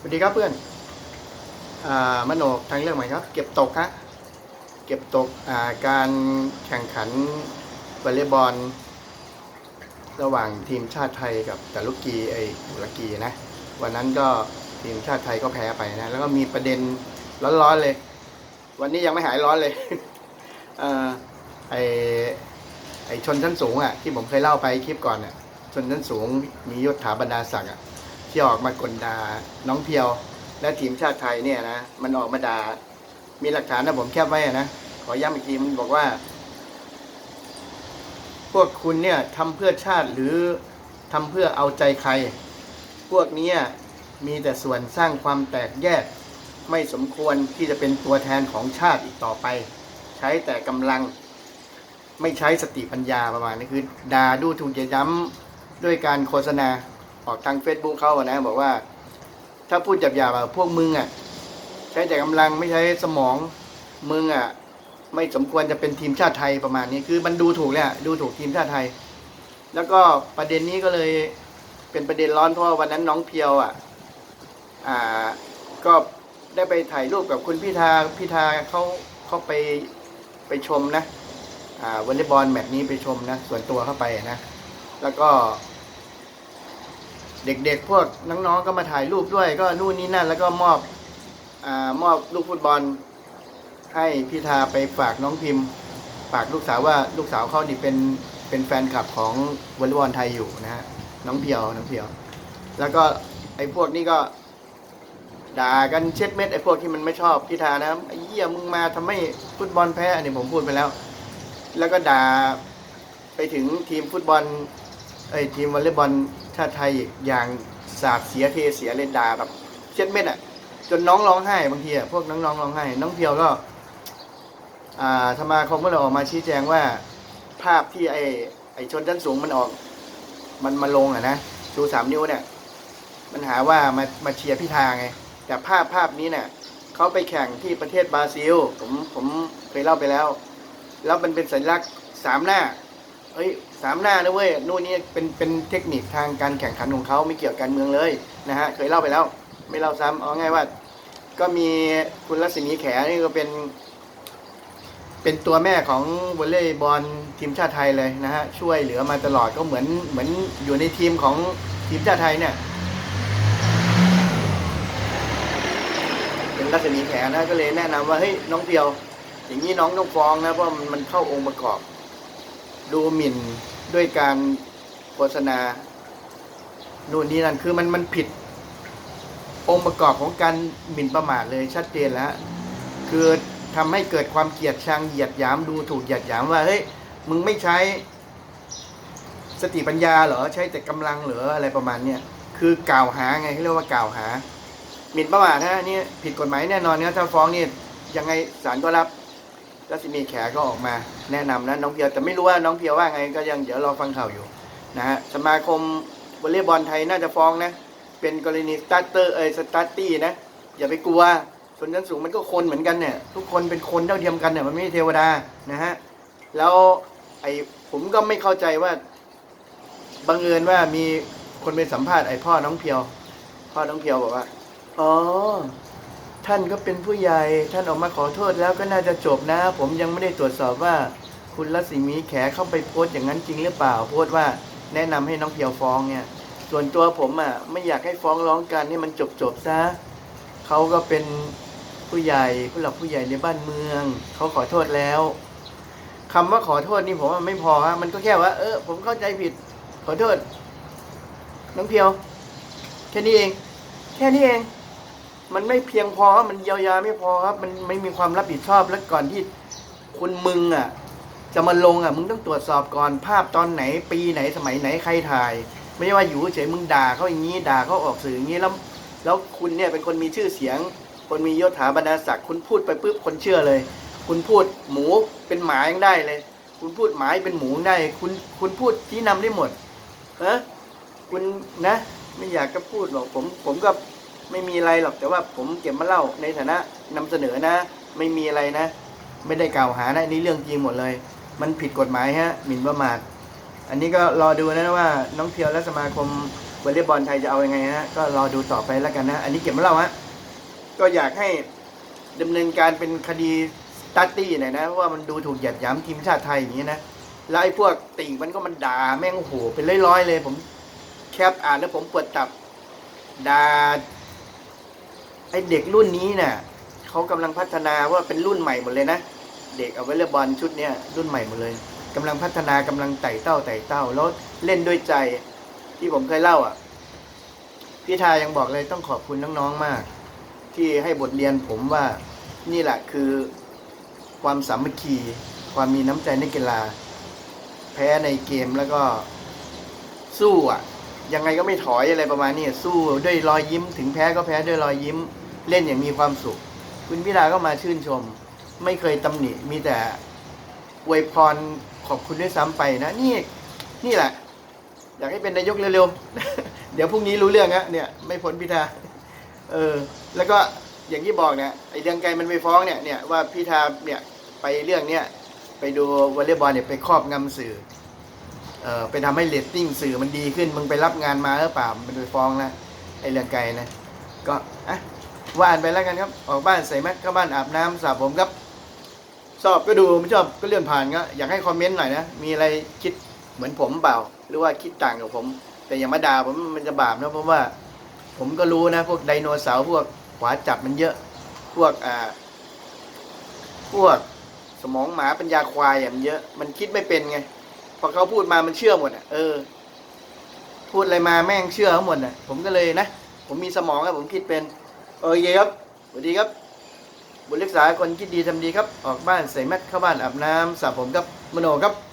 สวัสดีครับเพื่อนอ่ามโนทางเรื่องใหม่ครับ เก็บตกฮะเก็บตกอ่าการแข่งขันวอลเลย์บอล ระหว่างทีมชาติไทยกับตาลุกีไอ้ตุรกีนะ วันนั้นก็ทีมชาติไทยก็แพ้ไปนะ แล้วก็มีประเด็นร้อนๆเลย วันนี้ยังไม่หายร้อนเลยอ่อไอไอชนชั้นสูงอะที่ผมเคยเล่าไปคลิปก่อนอะชนชั้นสูงมียศถาบรรดาศักดิ์อะ ที่ออกมากลดาน้องเพียว และทีมชาติไทยเนี่ยนะมันออกมาด่ามีหลักฐานนะผมแคบไว้นะขอย้ำอีกทีมันบอกว่า พวกคุณเนี่ยทำเพื่อชาติหรือทำเพื่อเอาใจใคร พวกนี้มีแต่ส่วนสร้างความแตกแยก ไม่สมควรที่จะเป็นตัวแทนของชาติอีกต่อไป ใช้แต่กำลังไม่ใช้สติปัญญาประมาณนี้คือด่าดูถูกเยียดย้ำด้วยการโฆษณา ออกทาง Facebook เขาอะนะบอกว่า ถ้าพูดหยาบๆพวกมึงอะ ใช้แต่กำลังไม่ใช้สมองมึงอะ ไม่สมควรจะเป็นทีมชาติไทยประมาณนี้คือมันดูถูกเลยอะดูถูกทีมชาติไทย แล้วก็ประเด็นนี้ก็เลยเป็นประเด็นร้อนเพราะวันนั้นน้องเพียวอะ อ่า ก็ได้ไปถ่ายรูปกับคุณพิธาพิธาเขาเขาไปไปชมนะ อ่าวอลเลย์บอลแมตช์นี้ไปชมนะ ส่วนตัวเข้าไปนะ แล้วก็ เด็กๆ พวกน้องๆก็มาถ่ายรูปด้วย ก็นู่นนี่นั่น แล้วก็มอบอมอบลูกฟุตบอล ให้พิธาไปฝากน้องพิมพ์ ฝากลูกสาวว่าลูกสาวเขานี่เป็นเป็นแฟนคลับของวอลเลย์บอลไทยอยู่นะฮะน้องเพียวน้องเพียว แล้วก็ไอ้พวกนี้ก็ด่ากันเช็ดเม็ดไอ้พวกที่มันไม่ชอบพิธานะไอ้เหี้ยมึงมาทำให้ฟุตบอลแพ้อันนี้ผมพูดไปแล้ว แล้วก็ด่าไปถึงทีมฟุตบอลไอ้ทีมวอลเลย์บอล ชาติไทยอย่างสาดเสียเทเสียเลยด่าแบบเช็ดเม็ดอะ จนน้องร้องไห้บางทีอะพวกน้องๆร้องไห้ น้องเพียวก็ อ่าธรรมาคมก็เลยออกมาชี้แจงว่า ภาพที่ไอ้ไอ้ชนชั้นสูงมันออก มันมาลงอะนะชูสามนิ้วเนี่ย มันหาว่ามามาเชียร์พิธาไง แต่ภาพภาพนี้เนี่ยเขาไปแข่งที่ประเทศบราซิล ผมผมเคยเล่าไปแล้ว แล้วมันเป็นสัญลักษณ์สามหน้า เฮ้ยสามหน้านะเว้ยนู่นนี่เป็นเป็นเทคนิคทางการแข่งขันของเขาไม่เกี่ยวกับการเมืองเลยนะฮะเคยเล่าไปแล้ว ไม่เล่าซ้ำเอาง่ายว่า ก็มีคุณรัศมีแขนี่ก็เป็น เป็นตัวแม่ของวอลเลย์บอลทีมชาติไทยเลยนะฮะช่วยเหลือมาตลอดก็เหมือนเหมือนอยู่ในทีมของทีมชาติไทยเนี่ยเป็นรัศมีแขนะก็เลยแนะนำว่าเฮ้ยน้องเพียว อย่างนี้น้องต้องฟ้องนะเพราะมันเข้าองค์ประกอบ ดูหมิ่นด้วยการโฆษณานู่นนี่นั่นคือมันมันผิด องค์ประกอบของการหมิ่นประมาทเลยชัดเจนแล้ว คือทำให้เกิดความเกลียดชังเหยียดหยามดูถูกเหยียดหยามว่าเฮ้ยมึงไม่ใช้สติปัญญาเหรอใช้แต่กำลังเหรออะไรประมาณเนี้ยคือกล่าวหาไงเขาเรียกว่ากล่าวหาหมิ่นประมาทนะนี่ผิดกฎหมายแน่นอนเนะถ้าฟ้องนี่ยังไงศาลก็รับ รัศมีแขก็ออกมาแนะนำนะน้องเพียวแต่ไม่รู้ว่าน้องเพียวว่าไงก็ยังเดี๋ยวรอฟังข่าวอยู่นะฮะสมาคมวอลเลย์บอลไทยน่าจะฟ้องนะ เป็นกรณีสตาร์เตอร์เอสตาร์ตี้นะ อย่าไปกลัวส่วนชั้นสูงมันก็คนเหมือนกันเนี่ย ทุกคนเป็นคนเท่าเทียมกันเนี่ยมันไม่ใช่เทวดานะฮะแล้วไอ้ผมก็ไม่เข้าใจว่าบังเอิญว่ามีคนไปสัมภาษณ์ไอ้พ่อน้องเพียว พ่อน้องเพียวบอกว่าอ๋อ ท่านก็เป็นผู้ใหญ่ท่านออกมาขอโทษแล้วก็น่าจะจบนะ ผมยังไม่ได้ตรวจสอบว่า คุณรัศมีแขเข้าไปโพสต์อย่างนั้นจริงหรือเปล่า โพสต์ว่าแนะนำให้น้องเพียวฟ้องเนี่ย ส่วนตัวผมอะไม่อยากให้ฟ้องร้องกันให้มันจบจบซะเขาก็เป็นผู้ใหญ่ผู้หลักผู้ใหญ่ในบ้านเมืองเขาขอโทษแล้วคำว่าขอโทษนี่ผมว่าไม่พอฮะมันก็แค่ว่า เออ ผมเข้าใจผิด ขอโทษ น้องเพียว แค่นี้เอง แค่นี้เอง มันไม่เพียงพอครับมันเยียวยาไม่พอครับ มันไม่มีความรับผิดชอบแล้วก่อนที่คุณมึงอะ จะมาลงอะ มึงต้องตรวจสอบก่อนภาพตอนไหน ปีไหนสมัยไหนใครถ่าย ไม่ใช่ว่าอยู่เฉยมึงด่าเขาอย่างนี้ด่าเขาออกสื่ออย่างนี้แล้ว แล้วคุณเนี่ยเป็นคนมีชื่อเสียง คนมียศถาบรรดาศักดิ์คุณพูดไปปุ๊บคนเชื่อเลย คุณพูดหมูเป็นหมายังได้เลย คุณพูดหมาเป็นหมูได้ คุณคุณพูดชี้นำได้หมดเออคุณนะ ไม่อยากจะพูดหรอกผมผมก็ ไม่มีอะไรหรอกแต่ว่าผมเก็บมาเล่าในฐานะนำเสนอนะ ไม่มีอะไรนะ ไม่ได้กล่าวหานะนี่เรื่องจริงหมดเลย มันผิดกฎหมายฮะหมิ่นประมาทอันนี้ก็รอดูนะว่าน้องเพียวและสมาคมวอลเลย์บอลไทยจะเอายังไงฮะก็รอดูต่อไปแล้วกันนะ อันนี้เก็บมาเล่าฮะก็อยากให้ดำเนินการเป็นคดีตัตตี้หน่อยนะเพราะว่ามันดูถูกหยียดยามทีมชาติไทยอย่างนี้นะแล้วไอ้พวกติ่งมันก็มันด่าแม่งโอ้โหเป็นร้อยๆเลย ผมแคปอ่านแล้วผมปวดตับด่า ไอเด็กรุ่นนี้เนี่ยเขากำลังพัฒนาว่าเป็นรุ่นใหม่หมดเลยนะ เด็กเอาไว้เลบอลชุดเนี้ยรุ่นใหม่หมดเลยกำลังพัฒนากำลังไต่เต้าไต่เต้าแล้วเล่นด้วยใจที่ผมเคยเล่าอะพี่ทายังบอกเลยต้องขอบคุณน้องๆมาก ที่ให้บทเรียนผมว่านี่แหละคือความสามัคคีความมีน้ำใจในกีฬา แพ้ในเกมแล้วก็สู้อะ ยังไงก็ไม่ถอยอะไรประมาณนี้สู้ด้วยรอยยิ้ม ถึงแพ้ก็แพ้ด้วยรอยยิ้ม เล่นอย่างมีความสุข คุณพิธาก็มาชื่นชม ไม่เคยตำหนิมีแต่อวยพรขอบคุณด้วยซ้ำไปนะนี่นี่แหละ อยากให้เป็นนายกเร็วๆ เดี๋ยวพรุ่งนี้รู้เรื่องฮะเนี่ย ไม่พ้นพิธาเออ แล้วก็อย่างที่บอกเนี่ยไอ้เรื่องไกลมันไปฟ้องเนี่ยเนี่ยว่าพิธาเนี่ยไปเรื่องเนี้ยไปดูวอลเลย์บอลเนี่ยไปครอบงำสื่อ เอ่อไปทำให้เรตติ้งสื่อมันดีขึ้น มึงไปรับงานมาหรือเปล่ามันไปฟ้องนะไอเรื่องไกลนะ ก็อะว่านไปแล้วกันครับ ออกบ้านใส่แมสเข้าบ้านอาบน้ำสระผมครับ ชอบก็ดูไม่ชอบก็เลื่อนผ่านก็อยากให้คอมเมนต์หน่อยนะ มีอะไรคิดเหมือนผมเปล่า หรือว่าคิดต่างกับผม แต่อย่ามาด่าผมมันจะบาปนะเพราะว่า ผมก็รู้นะ พวกไดโนเสาร์พวกขวาจับมันเยอะ พวกอ่า พวกสมองหมาปัญญาควายอะมันเยอะ มันคิดไม่เป็นไง พอเขาพูดมามันเชื่อหมดอะเออ พูดอะไรมาแม่งเชื่อทั้งหมดอะ ผมก็เลยนะ ผมมีสมองครับผมคิดเป็น โอเคครับสวัสดีครับ บุญรักษาคนคิดดีทำดีครับ ออกบ้านใส่แมสเข้าบ้านอาบน้ำสระผมครับมโนครับ